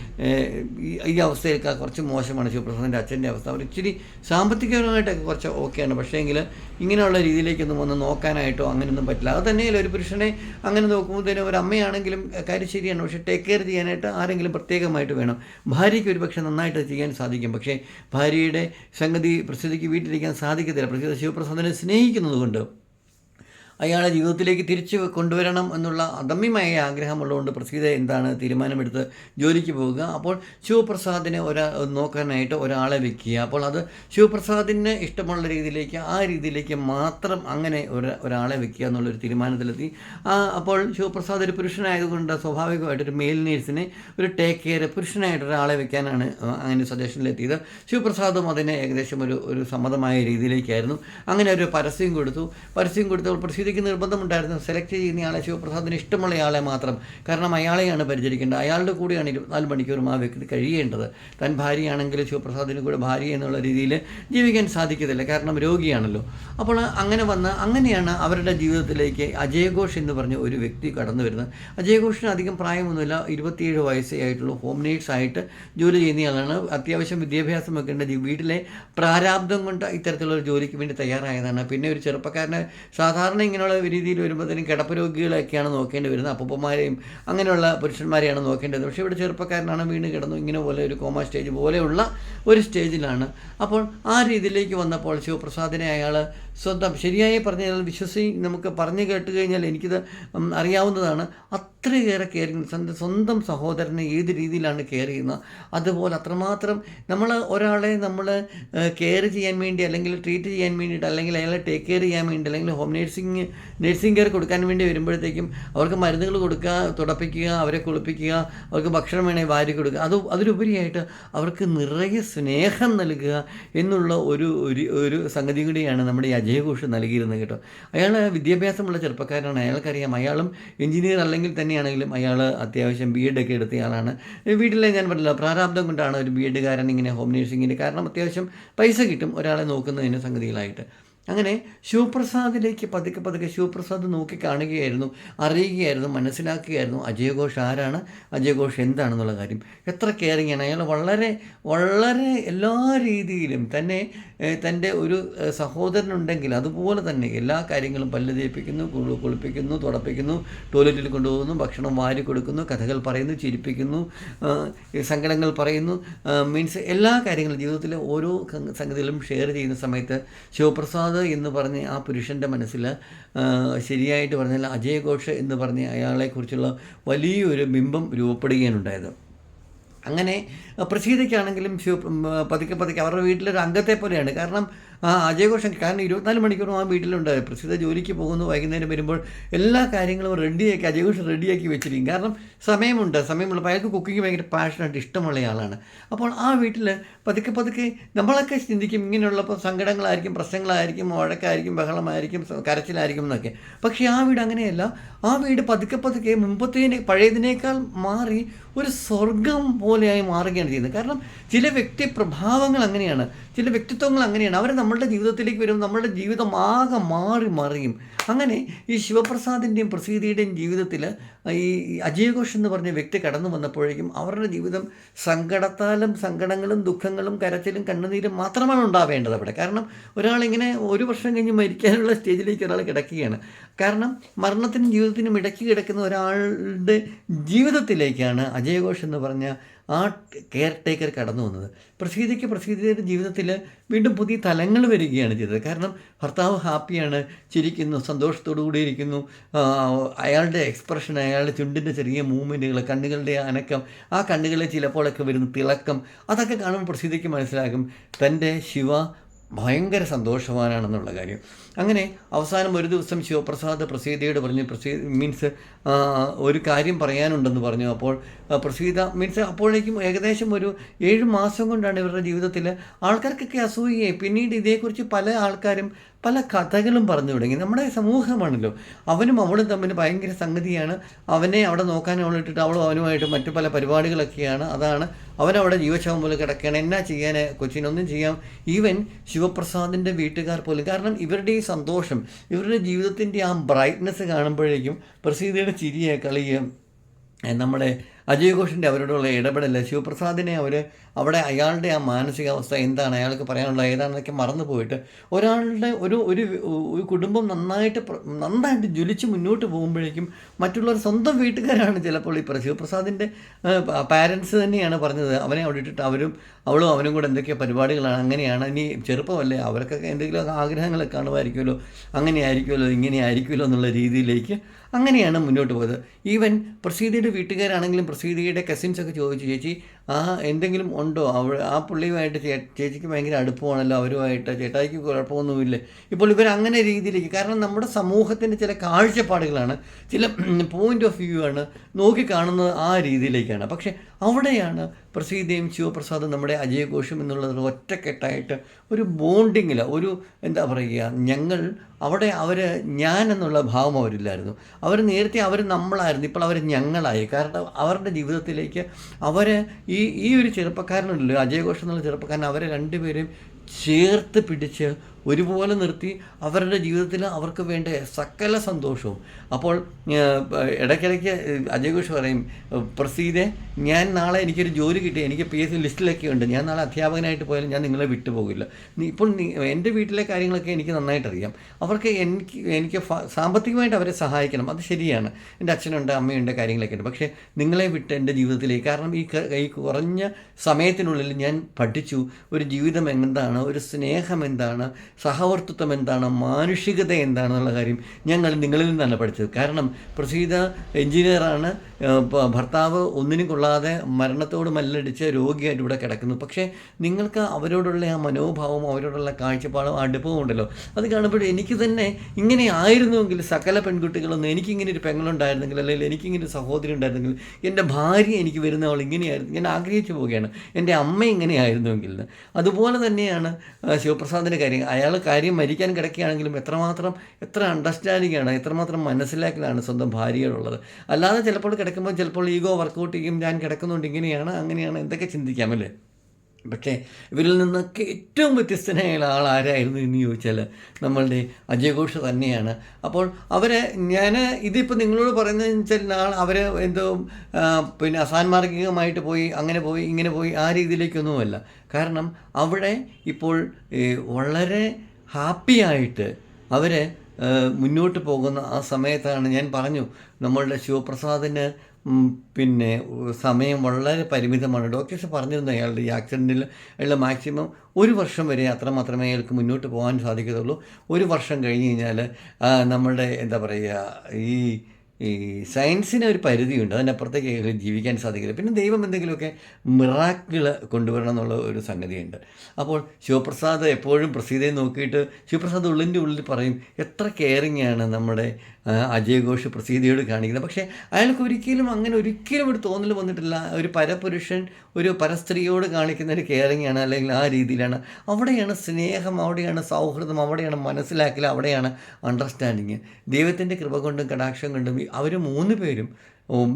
ഈ- അവസ്ഥയൊക്കെ കുറച്ച് മോശമാണ്. ശിവപ്രസാദിന്റെ അച്ഛന്റെ അവസ്ഥ. അവർ ഇച്ചിരി സാമ്പത്തികപരമായിട്ടൊക്കെ കുറച്ച് ഓക്കെയാണ്. പക്ഷേ എങ്കിൽ ഇങ്ങനെയുള്ള രീതിയിലേക്കൊന്നും ഒന്ന് നോക്കാനായിട്ടോ അങ്ങനെയൊന്നും പറ്റില്ല. അത് തന്നെയല്ല ഒരു പുരുഷനെ അങ്ങനെ നോക്കുമ്പോഴത്തേനും ഒരു അമ്മയാണെങ്കിലും കാര്യം ശരിയാണ്. പക്ഷേ ടേക്ക് കെയർ ചെയ്യാനായിട്ട് ആരെങ്കിലും പ്രത്യേകമായിട്ട് വേണം. ഭാര്യയ്ക്ക് ഒരു പക്ഷേ നന്നായിട്ട് ചെയ്യാൻ സാധിക്കും. പക്ഷേ ഭാര്യയുടെ സംഗതി പ്രസിദ്ധിക്ക് വീട്ടിലിരിക്കാൻ സാധിക്കത്തില്ല. പ്രത്യേകിച്ച് ശിവപ്രസാദിനെ സ്നേഹിക്കുന്നത് കൊണ്ട് അയാളെ ജീവിതത്തിലേക്ക് തിരിച്ചു കൊണ്ടുവരണം എന്നുള്ള അദമ്യമായ ആഗ്രഹമുള്ളതുകൊണ്ട് പ്രസീത എന്താണ് തീരുമാനമെടുത്ത് ജോലിക്ക് പോവുക? അപ്പോൾ ശിവപ്രസാദിനെ ഒരാ നോക്കാനായിട്ട് ഒരാളെ വെക്കുക. അപ്പോൾ അത് ശിവപ്രസാദിന് ഇഷ്ടമുള്ള രീതിയിലേക്ക് ആ രീതിയിലേക്ക് മാത്രം അങ്ങനെ ഒരു ഒരാളെ വെക്കുക എന്നുള്ളൊരു തീരുമാനത്തിലെത്തി. അപ്പോൾ ശിവപ്രസാദ് ഒരു പുരുഷനായതുകൊണ്ട് സ്വാഭാവികമായിട്ട് ഒരു മെയിൽ നേഴ്സിനെ ഒരു ടേക്ക് കെയർ പുരുഷനായിട്ട് ഒരാളെ വെക്കാനാണ് അങ്ങനെ സജഷനിലെത്തിയത് ശിവപ്രസാദും അതിനെ ഏകദേശം ഒരു ഒരു സമ്മതമായ രീതിയിലേക്കായിരുന്നു. അങ്ങനെ ഒരു പരസ്യം കൊടുത്തു. പരസ്യം കൊടുത്തപ്പോൾ പ്രസീതയ്ക്ക് നിർബന്ധമുണ്ടായിരുന്നു. സെലക്ട് ചെയ്യുന്ന ആളെ ശിവപ്രസാദിന് ഇഷ്ടമുള്ള ആളെ മാത്രം. കാരണം അയാളെയാണ് പരിചരിക്കേണ്ടത്. അയാളുടെ കൂടെയാണ് ഇരുപത്തിനാല് മണിക്കൂറും ആ വ്യക്തി കഴിയേണ്ടത്. തൻ ഭാര്യയാണെങ്കിൽ ശിവപ്രസാദിന് കൂടെ ഭാര്യ എന്നുള്ള രീതിയിൽ ജീവിക്കാൻ സാധിക്കത്തില്ല. കാരണം രോഗിയാണല്ലോ. അപ്പോൾ അങ്ങനെ വന്ന് അങ്ങനെയാണ് അവരുടെ ജീവിതത്തിലേക്ക് അജയഘോഷ് എന്ന് പറഞ്ഞ ഒരു വ്യക്തി കടന്നു വരുന്നത്. അജയഘോഷിന് അധികം പ്രായമൊന്നുമില്ല. ഇരുപത്തിയേഴ് വയസ്സേ ആയിട്ടുള്ളൂ. ഹോം നേഴ്സ് ആയിട്ട് ജോലി ചെയ്യുന്നയാളാണ് അത്യാവശ്യം വിദ്യാഭ്യാസമൊക്കെ ഉണ്ട്. വീട്ടിലെ പ്രാരാബ്ദം കൊണ്ട് ഇത്തരത്തിലുള്ള ജോലിക്ക് വേണ്ടി തയ്യാറായതാണ്. പിന്നെ ഒരു ചെറുപ്പക്കാരനെ സാധാരണ ഇങ്ങനെയുള്ള രീതിയിൽ വരുമ്പോഴത്തേനും കിടപ്പ് രോഗികളൊക്കെയാണ് നോക്കേണ്ടി വരുന്നത്. അപ്പൂപ്പന്മാരെയും അങ്ങനെയുള്ള പുരുഷന്മാരെയാണ് നോക്കേണ്ടത് പക്ഷേ ഇവിടെ ചെറുപ്പക്കാരനാണ് വീണ് കിടന്നു ഇങ്ങനെ പോലെ ഒരു കോമ സ്റ്റേജ് പോലെയുള്ള ഒരു സ്റ്റേജിലാണ്. അപ്പോൾ ആ രീതിയിലേക്ക് വന്നപ്പോൾ ശിവപ്രസാദിനെ അയാൾ സ്വന്തം ശരിയായി പറഞ്ഞാൽ വിശ്വസി നമുക്ക് പറഞ്ഞു കേട്ട് കഴിഞ്ഞാൽ എനിക്കിത് അറിയാവുന്നതാണ്. അത്രയേറെ കെയറിങ് സ്വന്തം സ്വന്തം സഹോദരനെ ഏത് രീതിയിലാണ് കെയർ ചെയ്യുന്നത്? അതുപോലെ അത്രമാത്രം നമ്മൾ ഒരാളെ നമ്മൾ കെയർ ചെയ്യാൻ വേണ്ടി അല്ലെങ്കിൽ ട്രീറ്റ് ചെയ്യാൻ വേണ്ടിയിട്ട് അല്ലെങ്കിൽ അയാളെ ടേക്ക് കെയർ ചെയ്യാൻ വേണ്ടി അല്ലെങ്കിൽ ഹോം നേഴ്സിംഗ് നേഴ്സിംഗ് കെയർ കൊടുക്കാൻ വേണ്ടി വരുമ്പോഴത്തേക്കും അവർക്ക് മരുന്നുകൾ കൊടുക്കുക തുടപ്പിക്കുക അവരെ കുളിപ്പിക്കുക അവർക്ക് ഭക്ഷണം വേണമെങ്കിൽ വാരി കൊടുക്കുക. അത് അതിലുപരിയായിട്ട് അവർക്ക് നിറയെ സ്നേഹം നൽകുക എന്നുള്ള ഒരു ഒരു സംഗതി കൂടിയാണ് നമ്മുടെ ഈ അജയ് ഘോഷ് നൽകിയിരുന്നത് കേട്ടോ. അയാൾ വിദ്യാഭ്യാസമുള്ള ചെറുപ്പക്കാരനാണ്. അയാൾക്കറിയാം അയാളും എഞ്ചിനീയർ അല്ലെങ്കിൽ തന്നെയാണെങ്കിലും അയാൾ അത്യാവശ്യം ബി എഡ് ഒക്കെ എടുത്തയാളാണ് വീട്ടിലെ ഞാൻ പറഞ്ഞില്ല പ്രാരാബ്ദം കൊണ്ടാണ് ഒരു ബി എഡുകാരൻ ഇങ്ങനെ ഹോം നേഴ്സിങ്ങിന് കാരണം അത്യാവശ്യം പൈസ കിട്ടും ഒരാളെ നോക്കുന്നതിന് സംഗതികളായിട്ട്. അങ്ങനെ ശിവപ്രസാദിലേക്ക് പതുക്കെ പതുക്കെ ശിവപ്രസാദ് നോക്കി കാണുകയായിരുന്നു അറിയുകയായിരുന്നു മനസ്സിലാക്കുകയായിരുന്നു അജയഘോഷ് ആരാണ് അജയഘോഷ് എന്താണെന്നുള്ള കാര്യം. എത്ര കെയറിങ് ആണ്. അയാൾ വളരെ വളരെ എല്ലാ രീതിയിലും തന്നെ തന്റെ ഒരു സഹോദരനുണ്ടെങ്കിൽ അതുപോലെ തന്നെ എല്ലാ കാര്യങ്ങളും പല്ല് തേപ്പിക്കുന്നു കുളിപ്പിക്കുന്നു തുടപ്പിക്കുന്നു ടോയ്ലറ്റിൽ കൊണ്ടുപോകുന്നു ഭക്ഷണം വാരി കൊടുക്കുന്നു കഥകൾ പറയുന്നു ചിരിപ്പിക്കുന്നു സങ്കടങ്ങൾ പറയുന്നു മീൻസ് എല്ലാ കാര്യങ്ങളും ജീവിതത്തിലെ ഓരോ സംഗതികളും ഷെയർ ചെയ്യുന്ന സമയത്ത് ശിവപ്രസാദ് എന്ന് പറഞ്ഞ ആ പുരുഷന്റെ മനസ്സിൽ ശരിയായിട്ട് പറഞ്ഞാൽ അജയ് ഘോഷ് എന്ന് പറഞ്ഞ അയാളെക്കുറിച്ചുള്ള വലിയൊരു ബിംബം രൂപപ്പെടുകയാണ് ഉണ്ടായത് അങ്ങനെ പ്രസീതയ്ക്കാണെങ്കിലും പതുക്കെ പതുക്കെ അവരുടെ വീട്ടിലൊരു അംഗത്തെ പോലെയാണ് കാരണം ആ അജയഘോഷം കാരണം ഇരുപത്തിനാല് മണിക്കൂറും ആ വീട്ടിലുണ്ട്. പ്രസിദ്ധ ജോലിക്ക് പോകുന്നു. വൈകുന്നേരം വരുമ്പോൾ എല്ലാ കാര്യങ്ങളും റെഡിയാക്കി അജയഘോഷം റെഡിയാക്കി വെച്ചിരിക്കും. കാരണം സമയമുണ്ട്. സമയമുള്ള അയാൾക്ക് കുക്കിംഗ് ഭയങ്കര പാഷനായിട്ട് ഇഷ്ടമുള്ള ആളാണ്. അപ്പോൾ ആ വീട്ടിൽ പതുക്കെ പതുക്കെ നമ്മളൊക്കെ ചിന്തിക്കും ഇങ്ങനെയുള്ളപ്പോൾ സങ്കടങ്ങളായിരിക്കും പ്രശ്നങ്ങളായിരിക്കും വഴക്കായിരിക്കും ബഹളമായിരിക്കും കരച്ചിലായിരിക്കും എന്നൊക്കെ. പക്ഷേ ആ വീട് അങ്ങനെയല്ല. ആ വീട് പതുക്കെ പതുക്കെ മുമ്പത്തേനെ പഴയതിനേക്കാൾ മാറി ഒരു സ്വർഗം പോലെയായി മാറുകയാണ് ചെയ്യുന്നത്. കാരണം ചില വ്യക്തി പ്രഭാവങ്ങൾ അങ്ങനെയാണ്. ചില വ്യക്തിത്വങ്ങൾ അങ്ങനെയാണ്. അവർ നമ്മളുടെ ജീവിതത്തിലേക്ക് വരും നമ്മളുടെ ജീവിതം ആകെ മാറി മറിയും. അങ്ങനെ ഈ ശിവപ്രസാദിന്റെയും പ്രസീതിയുടെയും ജീവിതത്തിൽ ഈ അജയ് ഘോഷ് എന്ന് പറഞ്ഞ വ്യക്തി കടന്നു വന്നപ്പോഴേക്കും അവരുടെ ജീവിതം സങ്കടത്താലും സങ്കടങ്ങളും ദുഃഖങ്ങളും കരച്ചിലും കണ്ണുനീരും മാത്രമാണ് ഉണ്ടാവേണ്ടത് അവിടെ. കാരണം ഒരാളിങ്ങനെ ഒരു വർഷം കഴിഞ്ഞ് മരിക്കാനുള്ള സ്റ്റേജിലേക്ക് ഒരാൾ കിടക്കുകയാണ്. കാരണം മരണത്തിനും ജീവിതത്തിനും ഇടയ്ക്ക് കിടക്കുന്ന ഒരാളുടെ ജീവിതത്തിലേക്കാണ് അജയ് ഘോഷ് എന്ന് പറഞ്ഞ ആ കെയർ ടേക്കർ കടന്നു വന്നത്. പ്രസീതയ്ക്ക് പ്രസീതയുടെ ജീവിതത്തിൽ വീണ്ടും പുതിയ തലങ്ങൾ വരികയാണ് ചെയ്തത്. കാരണം ഭർത്താവ് ഹാപ്പിയാണ് ചിരിക്കുന്നു സന്തോഷത്തോടു കൂടിയിരിക്കുന്നു അയാളുടെ എക്സ്പ്രഷൻ അയാളുടെ ചുണ്ടിന്റെ ചെറിയ മൂവ്മെന്റുകൾ കണ്ണുകളുടെ അനക്കം ആ കണ്ണുകളിൽ ചിലപ്പോഴൊക്കെ വരുന്ന തിളക്കം അതൊക്കെ കാണുമ്പോൾ പ്രസീതയ്ക്ക് മനസ്സിലാകും തന്റെ ശിവ ഭയങ്കര സന്തോഷവാനാണെന്നുള്ള കാര്യം. അങ്ങനെ അവസാനം ഒരു ദിവസം ശിവപ്രസാദ് പ്രസീതയോട് പറഞ്ഞു പ്രസീത മീൻസ് ഒരു കാര്യം പറയാനുണ്ടെന്ന് പറഞ്ഞു. അപ്പോൾ പ്രസീത മീൻസ് അപ്പോഴേക്കും ഏകദേശം ഒരു ഏഴ് മാസം കൊണ്ടാണ് ഇവരുടെ ജീവിതത്തിൽ ആൾക്കാർക്കൊക്കെ അസൂയയെ പിന്നീട് ഇതേക്കുറിച്ച് പല ആൾക്കാരും പല കഥകളും പറഞ്ഞു തുടങ്ങി. നമ്മുടെ സമൂഹമാണല്ലോ. അവനും അവളും തമ്മിൽ ഭയങ്കര സംഗതിയാണ്. അവനെ അവിടെ നോക്കാൻ അവളിട്ടിട്ട് അവളും അവനുമായിട്ട് മറ്റു പല പരിപാടികളൊക്കെയാണ്. അതാണ് അവനവിടെ ജീവശവം പോലെ കിടക്കുകയാണ്. എന്നാ ചെയ്യാൻ കൊച്ചിനൊന്നും ചെയ്യാം. ഈവൻ ശിവപ്രസാദിന്റെ വീട്ടുകാർ പോലും. കാരണം ഇവരുടെ ഈ സന്തോഷം ഇവരുടെ ജീവിതത്തിന്റെ ആ ബ്രൈറ്റ്നെസ് കാണുമ്പോഴേക്കും പ്രസീതയുടെ ചിരിയെ കളിയും നമ്മുടെ അജയ് ഘോഷിന്റെ അവരോടുള്ള ഇടപെടൽ ശിവപ്രസാദിനെ അവർ അവിടെ അയാളുടെ ആ മാനസികാവസ്ഥ എന്താണ്? അയാൾക്ക് പറയാനുള്ള ഏതാണെന്നൊക്കെ മറന്നു പോയിട്ട് ഒരാളുടെ ഒരു ഒരു ഒരു കുടുംബം നന്നായിട്ട് നന്നായിട്ട് ജ്വലിച്ച് മുന്നോട്ട് പോകുമ്പോഴേക്കും മറ്റുള്ളവർ സ്വന്തം വീട്ടുകാരാണ് ചിലപ്പോൾ ഈ ശിവപ്രസാദിന്റെ പാരൻസ് തന്നെയാണ് പറഞ്ഞത്. അവനെ അവിടെ ഇട്ടിട്ട് അവരും അവളും അവനും കൂടെ എന്തൊക്കെയോ പരിപാടികളാണ് അങ്ങനെയാണ്. ഇനി ചെറുപ്പമല്ലേ അവർക്കൊക്കെ എന്തെങ്കിലും ആഗ്രഹങ്ങളൊക്കെ കാണുമായിരിക്കുമല്ലോ. അങ്ങനെ ആയിരിക്കുമല്ലോ ഇങ്ങനെ ആയിരിക്കുമല്ലോ എന്നുള്ള രീതിയിലേക്ക് അങ്ങനെയാണ് മുന്നോട്ട് പോയത്. ഈവൻ പ്രസീതിയുടെ വീട്ടുകാരാണെങ്കിലും പ്രസീതിയുടെ കസിൻസ് ഒക്കെ ചോദിച്ചു ചേച്ചി ആ എന്തെങ്കിലും ഉണ്ടോ? അവൾ ആ പുള്ളിയുമായിട്ട് ചേച്ചിക്ക് ഭയങ്കര അടുപ്പമാണല്ലോ അവരുമായിട്ട്. ചേട്ടായിക്ക് കുഴപ്പമൊന്നുമില്ല. ഇപ്പോൾ ഇവർ അങ്ങനെ രീതിയിലേക്ക് കാരണം നമ്മുടെ സമൂഹത്തിന്റെ ചില കാഴ്ചപ്പാടുകളാണ് ചില പോയിന്റ് ഓഫ് വ്യൂ ആണ് നോക്കിക്കാണുന്നത് ആ രീതിയിലേക്കാണ്. പക്ഷേ അവിടെയാണ് പ്രസീതയും ശിവപ്രസാദും നമ്മുടെ അജയഘോഷും എന്നുള്ളത് ഒറ്റക്കെട്ടായിട്ട് ഒരു ബോണ്ടിങ്ങിൽ ഒരു എന്താ പറയുക ഞങ്ങൾ അവിടെ അവർ ഞാൻ എന്നുള്ള ഭാവം അവരില്ലായിരുന്നു. അവർ നേരത്തെ അവർ നമ്മളായിരുന്നു ഇപ്പോൾ അവർ ഞങ്ങളായി. കാരണം അവരുടെ ജീവിതത്തിലേക്ക് അവർ ഈ ഈ ഒരു ചെറുപ്പക്കാരനുണ്ടല്ലോ അജയഘോഷം ഘോഷ് എന്നുള്ള ചെറുപ്പക്കാരൻ അവരെ രണ്ടുപേരും ചേർത്ത് പിടിച്ച് ഒരുപോലെ നിർത്തി അവരുടെ ജീവിതത്തിൽ അവർക്ക് വേണ്ട സകല സന്തോഷവും അപ്പോൾ ഇടയ്ക്കിടയ്ക്ക് അജയ് ഘോഷ് പറയും പ്രസീതെ ഞാൻ നാളെ എനിക്കൊരു ജോലി കിട്ടി എനിക്ക് പി എസ് സി ലിസ്റ്റിലൊക്കെ ഉണ്ട് ഞാൻ നാളെ അധ്യാപകനായിട്ട് പോയാലും ഞാൻ നിങ്ങളെ വിട്ടുപോകില്ല ഇപ്പോൾ എന്റെ വീട്ടിലെ കാര്യങ്ങളൊക്കെ എനിക്ക് നന്നായിട്ട് അറിയാം അവർക്ക് എനിക്ക് എനിക്ക് സാമ്പത്തികമായിട്ട് അവരെ സഹായിക്കണം അത് ശരിയാണ്. എന്റെ അച്ഛനുണ്ട് അമ്മയുണ്ട് കാര്യങ്ങളൊക്കെ ഉണ്ട്. പക്ഷേ നിങ്ങളെ വിട്ട് എന്റെ ജീവിതത്തിലേക്ക് കാരണം ഈ ഈ കുറഞ്ഞ സമയത്തിനുള്ളിൽ ഞാൻ പഠിച്ചു. ഒരു ജീവിതം എന്താണ്? ഒരു സ്നേഹം എന്താണ്? സഹവർത്തിത്വം എന്താണ്? മാനുഷികത എന്താണെന്നുള്ള കാര്യം ഞങ്ങൾ നിങ്ങളിൽ നിന്നാണ് പഠിച്ചത്. കാരണം പ്രസീത എഞ്ചിനീയറാണ് ഭർത്താവ് ഒന്നിനും കൊള്ളാതെ മരണത്തോട് മല്ലടിച്ച് രോഗിയായിട്ട് ഇവിടെ കിടക്കുന്നു. പക്ഷേ നിങ്ങൾക്ക് അവരോടുള്ള ആ മനോഭാവം അവരോടുള്ള കാഴ്ചപ്പാടും അടുപ്പവും ഉണ്ടല്ലോ. അത് കാണുമ്പോൾ എനിക്ക് തന്നെ ഇങ്ങനെ ആയിരുന്നുവെങ്കിൽ സകല പെൺകുട്ടികളൊന്നും എനിക്കിങ്ങനെ ഒരു പെങ്ങളുണ്ടായിരുന്നെങ്കിൽ അല്ലെങ്കിൽ എനിക്കിങ്ങനെ ഒരു സഹോദരി ഉണ്ടായിരുന്നെങ്കിൽ എന്റെ ഭാര്യ എനിക്ക് വരുന്നവൾ ഇങ്ങനെയായിരുന്നു ഞാൻ ആഗ്രഹിച്ചു പോവുകയാണ്. എന്റെ അമ്മ ഇങ്ങനെയായിരുന്നുവെങ്കിൽ. അതുപോലെ തന്നെയാണ് ശിവപ്രസാദിന്റെ കാര്യം. അയാൾ കാര്യം മരിക്കാൻ കിടക്കുകയാണെങ്കിലും എത്രമാത്രം എത്ര അണ്ടർസ്റ്റാൻഡിംഗ് ആണ് എത്രമാത്രം മനസ്സിലാക്കലാണ് സ്വന്തം ഭാര്യയോടുള്ളത്. അല്ലാതെ ചിലപ്പോൾ കിടക്കുമ്പോൾ ചിലപ്പോൾ ഈഗോ വർക്കൗട്ട് ചെയ്യും ഞാൻ കിടക്കുന്നുണ്ട് ഇങ്ങനെയാണ് അങ്ങനെയാണ് എന്തൊക്കെ ചിന്തിക്കാം അല്ലേ? പക്ഷേ ഇവരിൽ നിന്നൊക്കെ ഏറ്റവും വ്യത്യസ്തനായ ആൾ ആരായിരുന്നു എന്ന് ചോദിച്ചാൽ നമ്മളുടെ അജയഘോഷ തന്നെയാണ്. അപ്പോൾ അവരെ ഞാൻ ഇതിപ്പോൾ നിങ്ങളോട് പറയുന്നതെന്ന് വെച്ചാൽ നാൾ അവർ എന്തോ പിന്നെ അസാൻമാർഗികമായിട്ട് പോയി അങ്ങനെ പോയി ഇങ്ങനെ പോയി ആ രീതിയിലേക്കൊന്നുമല്ല. കാരണം അവിടെ ഇപ്പോൾ വളരെ ഹാപ്പിയായിട്ട് അവർ മുന്നോട്ട് പോകുന്ന ആ സമയത്താണ് ഞാൻ പറഞ്ഞു നമ്മളുടെ ശിവപ്രസാദിന് പിന്നെ സമയം വളരെ പരിമിതമാണ്. ഡോക്ടേഴ്സ് പറഞ്ഞിരുന്നു അയാളുടെ ഈ ആക്സിഡന്റിൽ അയാളുടെ മാക്സിമം ഒരു വർഷം വരെ അത്ര മാത്രമേ അയാൾക്ക് മുന്നോട്ട് പോകാൻ സാധിക്കത്തുള്ളൂ. ഒരു വർഷം കഴിഞ്ഞ് കഴിഞ്ഞാൽ നമ്മളുടെ എന്താ പറയുക ഈ ഈ സയൻസിന് ഒരു പരിധിയുണ്ട്. അതിനപ്പുറത്തേക്ക് ജീവിക്കാൻ സാധിക്കില്ല. പിന്നെ ദൈവം എന്തെങ്കിലുമൊക്കെ മിറാക്കിൾ കൊണ്ടുവരണം എന്നുള്ള ഒരു സംഗതിയുണ്ട് അപ്പോൾ ശിവപ്രസാദ് എപ്പോഴും പ്രസീതയെ നോക്കിയിട്ട് ശിവപ്രസാദ് ഉള്ളിന്റെ ഉള്ളിൽ പറയും എത്ര കെയറിങ് ആണ് നമ്മുടെ അജയ് ഘോഷ് പ്രസീതിയോട് കാണിക്കുന്നത്. പക്ഷേ അയാൾക്ക് ഒരിക്കലും അങ്ങനെ ഒരിക്കലും ഒരു തോന്നൽ വന്നിട്ടില്ല. ഒരു പരപുരുഷൻ ഒരു പരസ്ത്രീയോട് കാണിക്കുന്ന ഒരു കെയറിങ് ആണ് അല്ലെങ്കിൽ ആ രീതിയിലാണ്. അവിടെയാണ് സ്നേഹം അവിടെയാണ് സൗഹൃദം അവിടെയാണ് മനസ്സിലാക്കൽ അവിടെയാണ് അണ്ടർസ്റ്റാൻഡിങ് ദൈവത്തിന്റെ കൃപ കൊണ്ടും കടാക്ഷം കൊണ്ടും അവർ മൂന്ന് പേരും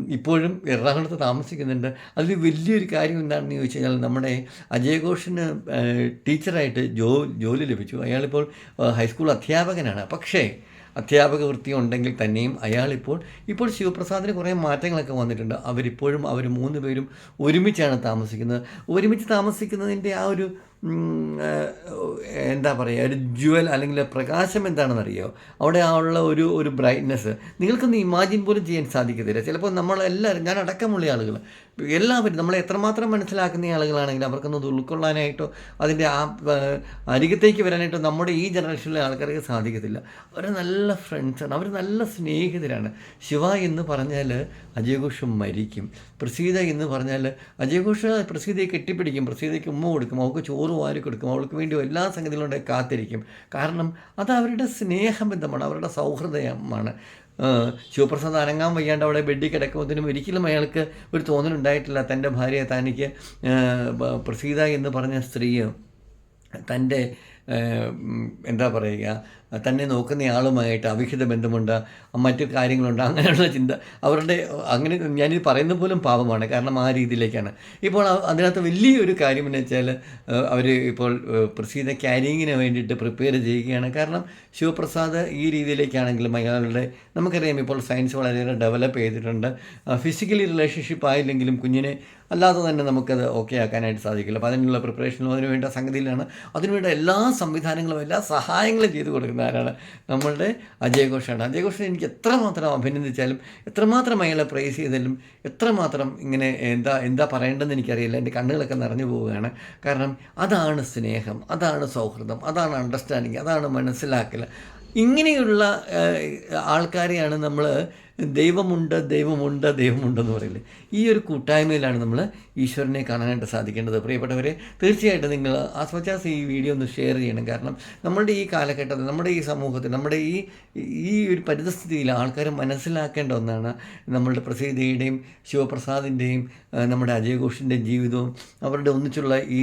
ഇപ്പോഴും എറണാകുളത്ത് താമസിക്കുന്നുണ്ട്. അതിൽ വലിയൊരു കാര്യം എന്താണെന്ന് ചോദിച്ചു കഴിഞ്ഞാൽ നമ്മുടെ അജയഘോഷിന് ടീച്ചറായിട്ട് ജോ ജോലി ലഭിച്ചു. അയാളിപ്പോൾ ഹൈസ്കൂൾ അധ്യാപകനാണ്. പക്ഷേ അധ്യാപക വൃത്തി ഉണ്ടെങ്കിൽ തന്നെയും അയാളിപ്പോൾ ഇപ്പോൾ ശിവപ്രസാദിന് കുറേ മാറ്റങ്ങളൊക്കെ വന്നിട്ടുണ്ട്. അവരിപ്പോഴും അവർ മൂന്ന് പേരും ഒരുമിച്ചാണ് താമസിക്കുന്നത്. ഒരുമിച്ച് താമസിക്കുന്നതിന്റെ ആ ഒരു എന്താ പറയുക ഒരു ജ്വൽ അല്ലെങ്കിൽ പ്രകാശം എന്താണെന്നറിയോ? അവിടെ ഉള്ള ഒരു ഒരു ബ്രൈറ്റ്നെസ് നിങ്ങൾക്കൊന്ന് ഇമാജിൻ പോലും ചെയ്യാൻ സാധിക്കത്തില്ല. ചിലപ്പോൾ നമ്മളെല്ലാവരും ഞാൻ അടക്കമുള്ള ആളുകൾ എല്ലാവരും നമ്മളെ എത്രമാത്രം മനസ്സിലാക്കുന്ന ആളുകളാണെങ്കിൽ അവർക്കൊന്ന് അത് ഉൾക്കൊള്ളാനായിട്ടോ അതിന്റെ ആ അരികത്തേക്ക് വരാനായിട്ടോ നമ്മുടെ ഈ ജനറേഷനിലെ ആൾക്കാർക്ക് സാധിക്കത്തില്ല. അവർ നല്ല ഫ്രണ്ട്സാണ് അവർ നല്ല സ്നേഹിതരാണ്. ശിവ എന്ന് പറഞ്ഞാൽ അജയഘോഷ് മരിക്കും. പ്രസീത എന്ന് പറഞ്ഞാൽ അജയഘോഷ് പ്രസീതയെ കെട്ടിപ്പിടിക്കും. പ്രസീതയ്ക്ക് ഉമ്മ കൊടുക്കും. അവൾക്ക് ചോറ് വാരി കൊടുക്കും. അവൾക്ക് വേണ്ടി എല്ലാ സംഗതികളും കാത്തിരിക്കും. കാരണം അത് അവരുടെ സ്നേഹബന്ധമാണ് അവരുടെ സൗഹൃദമാണ്. ശിവപ്രസാദ് അനങ്ങാൻ വയ്യാണ്ട് അവിടെ ബെഡിൽ കിടക്കുമ്പോഴത്തേനും ഒരിക്കലും അയാൾക്ക് ഒരു തോന്നലുണ്ടായിട്ടില്ല തന്റെ ഭാര്യയെ തനിക്ക് പ്രസീത എന്ന് പറഞ്ഞ സ്ത്രീ തന്റെ എന്താ പറയുക തന്നെ നോക്കുന്ന ആളുമായിട്ട് അവിഹിത ബന്ധമുണ്ട് മറ്റു കാര്യങ്ങളുണ്ട് അങ്ങനെയുള്ള ചിന്ത. അവരുടെ അങ്ങനെ ഞാനിത് പറയുന്നത് പോലും പാപമാണ് കാരണം ആ രീതിയിലേക്കാണ്. ഇപ്പോൾ അതിനകത്ത് വലിയൊരു കാര്യം എന്ന് വെച്ചാൽ അവർ ഇപ്പോൾ പ്രസീത ക്യാരിങ്ങിന് വേണ്ടിയിട്ട് പ്രിപ്പയർ ചെയ്യുകയാണ്. കാരണം ശിവപ്രസാദ് ഈ രീതിയിലേക്കാണെങ്കിലും അയാളുടെ നമുക്കറിയാം ഇപ്പോൾ സയൻസ് വളരെയേറെ ഡെവലപ്പ് ചെയ്തിട്ടുണ്ട്. ഫിസിക്കലി റിലേഷൻഷിപ്പ് ആയില്ലെങ്കിലും കുഞ്ഞിനെ അല്ലാതെ തന്നെ നമുക്കത് ഓക്കെ ആക്കാനായിട്ട് സാധിക്കില്ല. അപ്പോൾ അതിനുള്ള പ്രിപ്പറേഷനും അതിനുവേണ്ട സംഗതിയിലാണ്. അതിനുവേണ്ട എല്ലാ സംവിധാനങ്ങളും എല്ലാ സഹായങ്ങളും ചെയ്തു കൊടുക്കുന്ന ആരാണ്? നമ്മളുടെ അജയ് ഘോഷാണ്. അജയ് ഘോഷിനെ എനിക്ക് എത്രമാത്രം അഭിനന്ദിച്ചാലും എത്രമാത്രം അയാളെ പ്രൈസ് ചെയ്താലും എത്രമാത്രം ഇങ്ങനെ എന്താ എന്താ പറയേണ്ടതെന്ന് എനിക്കറിയില്ല. എന്റെ കണ്ണുകളൊക്കെ നിറഞ്ഞു പോവുകയാണ്. കാരണം അതാണ് സ്നേഹം അതാണ് സൗഹൃദം അതാണ് അണ്ടർസ്റ്റാൻഡിങ് അതാണ് മനസ്സിലാക്കൽ ഇങ്ങനെയുള്ള ആൾക്കാരെയാണ് നമ്മൾ ദൈവമുണ്ട് ദൈവമുണ്ട് ദൈവമുണ്ടെന്ന് പറയില്ലേ ഈ ഒരു കൂട്ടായ്മയിലാണ് നമ്മൾ ഈശ്വരനെ കാണാനായിട്ട് സാധിക്കേണ്ടത്. പ്രിയപ്പെട്ടവരെ തീർച്ചയായിട്ടും നിങ്ങൾ ആസ്വച്ചാസ് ഈ വീഡിയോ ഒന്ന് ഷെയർ ചെയ്യണം. കാരണം നമ്മുടെ ഈ കാലഘട്ടത്തിൽ നമ്മുടെ ഈ സമൂഹത്തിൽ നമ്മുടെ ഈ ഈ ഒരു പരിതസ്ഥിതിയിൽ ആൾക്കാർ മനസ്സിലാക്കേണ്ട ഒന്നാണ് നമ്മളുടെ പ്രസീതയുടെയും ശിവപ്രസാദിന്റെയും നമ്മുടെ അജയഘോഷിന്റെയും ജീവിതവും അവരുടെ ഒന്നിച്ചുള്ള ഈ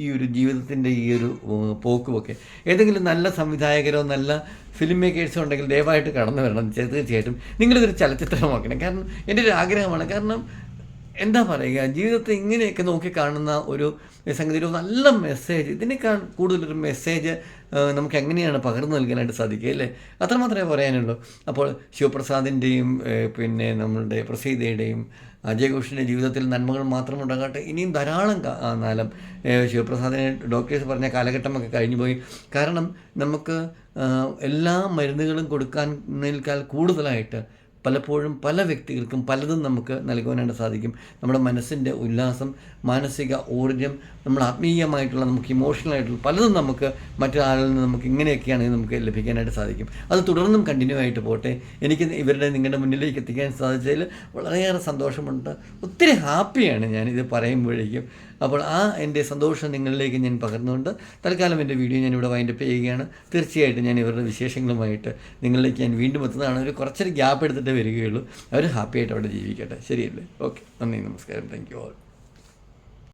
ഈ ഒരു ജീവിതത്തിന്റെ ഈ ഒരു പോക്കുമൊക്കെ. ഏതെങ്കിലും നല്ല സംവിധായകരോ നല്ല ഫിലിം മേക്കേഴ്സ് ഉണ്ടെങ്കിൽ ദയവായിട്ട് കടന്നു വരണം. തീർച്ചയായിട്ടും നിങ്ങളിതൊരു ചലച്ചിത്രമാക്കണം. കാരണം എന്റെ ഒരു ആഗ്രഹമാണ്. കാരണം എന്താ പറയുക ജീവിതത്തെ ഇങ്ങനെയൊക്കെ നോക്കി കാണുന്ന ഒരു സംഗതി ഒരു നല്ല മെസ്സേജ് ഇതിനേക്കാൾ കൂടുതലൊരു മെസ്സേജ് നമുക്ക് എങ്ങനെയാണ് പകർന്നു നൽകാനായിട്ട് സാധിക്കുക അല്ലേ? അത്രമാത്രമേ പറയാനുള്ളൂ. അപ്പോൾ ശിവപ്രസാദിന്റെയും പിന്നെ നമ്മളുടെ പ്രസീതയുടെയും അജയ് ഘോഷിന്റെ ജീവിതത്തിൽ നന്മകൾ മാത്രം ഉണ്ടാകട്ടെ ഇനിയും ധാരാളം കാലം ശിവപ്രസാദിനെ ഡോക്ടേഴ്സ് പറഞ്ഞ കാലഘട്ടമൊക്കെ കഴിഞ്ഞു പോയി. കാരണം നമുക്ക് എല്ലാ മരുന്നുകളും കൊടുക്കാൻ കൂടുതലായിട്ട് പലപ്പോഴും പല വ്യക്തികൾക്കും പലതും നമുക്ക് നൽകുവാനായിട്ട് സാധിക്കും. നമ്മുടെ മനസ്സിന്റെ ഉല്ലാസം മാനസിക ഊർജം നമ്മൾ ആത്മീയമായിട്ടുള്ള നമുക്ക് ഇമോഷണൽ ആയിട്ടുള്ള പലതും നമുക്ക് മറ്റൊരാളിൽ നിന്ന് നമുക്ക് ഇങ്ങനെയൊക്കെയാണെങ്കിൽ നമുക്ക് ലഭിക്കാനായിട്ട് സാധിക്കും. അത് തുടർന്നും കണ്ടിന്യൂ ആയിട്ട് പോട്ടെ. എനിക്ക് ഇവരുടെ നിങ്ങളുടെ മുന്നിലേക്ക് എത്തിക്കാൻ സാധിച്ചതിൽ വളരെയേറെ സന്തോഷമുണ്ട്. ഒത്തിരി ഹാപ്പിയാണ് ഞാനിത് പറയുമ്പോഴേക്കും. അപ്പോൾ ആ എന്റെ സന്തോഷം നിങ്ങളിലേക്ക് ഞാൻ പകർന്നുകൊണ്ട് തൽക്കാലം എന്റെ വീഡിയോ ഞാൻ ഇവിടെ വൈൻഡപ്പ് ചെയ്യുകയാണ്. തീർച്ചയായിട്ടും ഞാൻ ഇവരുടെ വിശേഷങ്ങളുമായിട്ട് നിങ്ങളിലേക്ക് ഞാൻ വീണ്ടും എത്തുന്നതാണ്. ഒരു കുറച്ചൊരു ഗ്യാപ്പ് എടുത്തിട്ട് വരികയുള്ളൂ. അവർ ഹാപ്പിയായിട്ട് അവിടെ ജീവിക്കട്ടെ. ശരിയല്ലേ? ഓക്കെ നന്ദി നമസ്കാരം. Thank you all